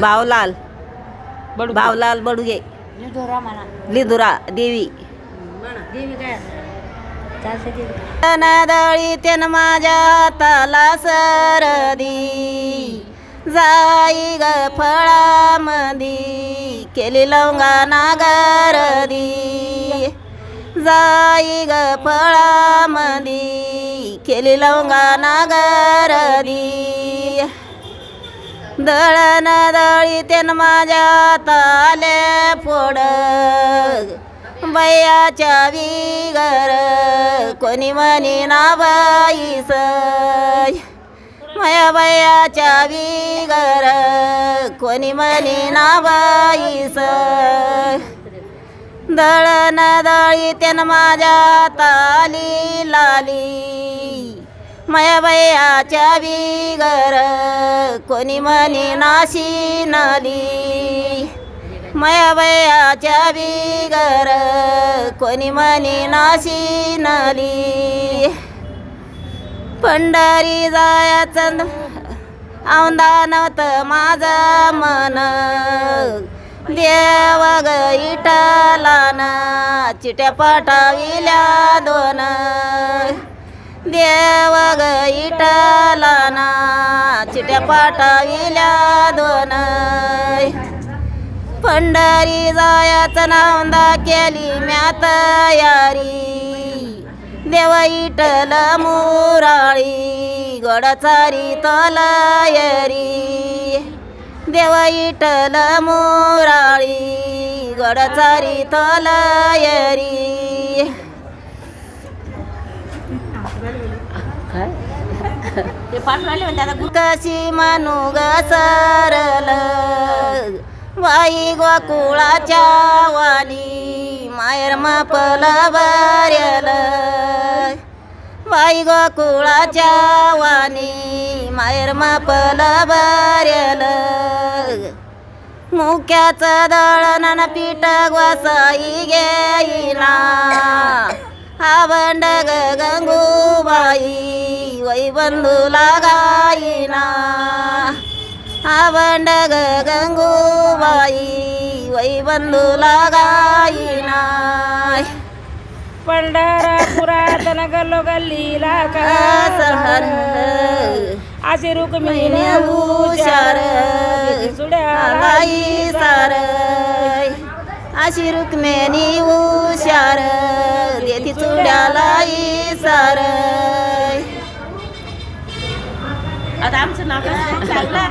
भावलाल बडू. भावलाल बडुगे म्हणा. लिदुरा देवी. देवी काय? नदळी तेन माझ्या ताला सरदी जाई ग फळामदी. केली लवंगा नागरदी जाई ग फळामदी. केली लवंगा नागरदी दळण दळी तेन माझ्या ताले फोड. बयाच्या विगर कोणी म्हणी ना बाईस माया बयाच्या विगर कोणी म्हणी ना बाईस दळण दळी तेन माझ्या ताली लाली. माया बयाच्या विगर कोणी म्हणी नाशी नाली. माया बयाच्या बिगर कोणी म्हणी नाशी नाली. पंढरी जायाचं औंदा नव्हतं माझं मन. देव ग इटलान चिट्या पटाविल्या दोन. देव ग इटलान चिट्या पाठविल्या दोन पंढरी जायाचं नावंदा केली म्या तयारी देव इटल मुराळी गोडचारी तलायरी. देव इटल मुराळी गडचारी तलायरी. ते म्हणते आता कशी मानू ग सरल? वाई गोकुळाच्या वाणी मायर मापल बरेल वाई गोकुळाच्या वाणी मायर मापल बरेल मुक्याचं दळण पीठ गोसाई घेईना. हा गंगूबाई. गाईना हा बंड ग गंगूबाई वै बंधूला गाईना पंढरपुरात गल्लो गल्लीला का सहन अशी रुक्मिणी हुशार लाई सार। अशी रुक्मेनी हुशार देती चुड्यालाई सार। आमचं नाव काय? सांग ना.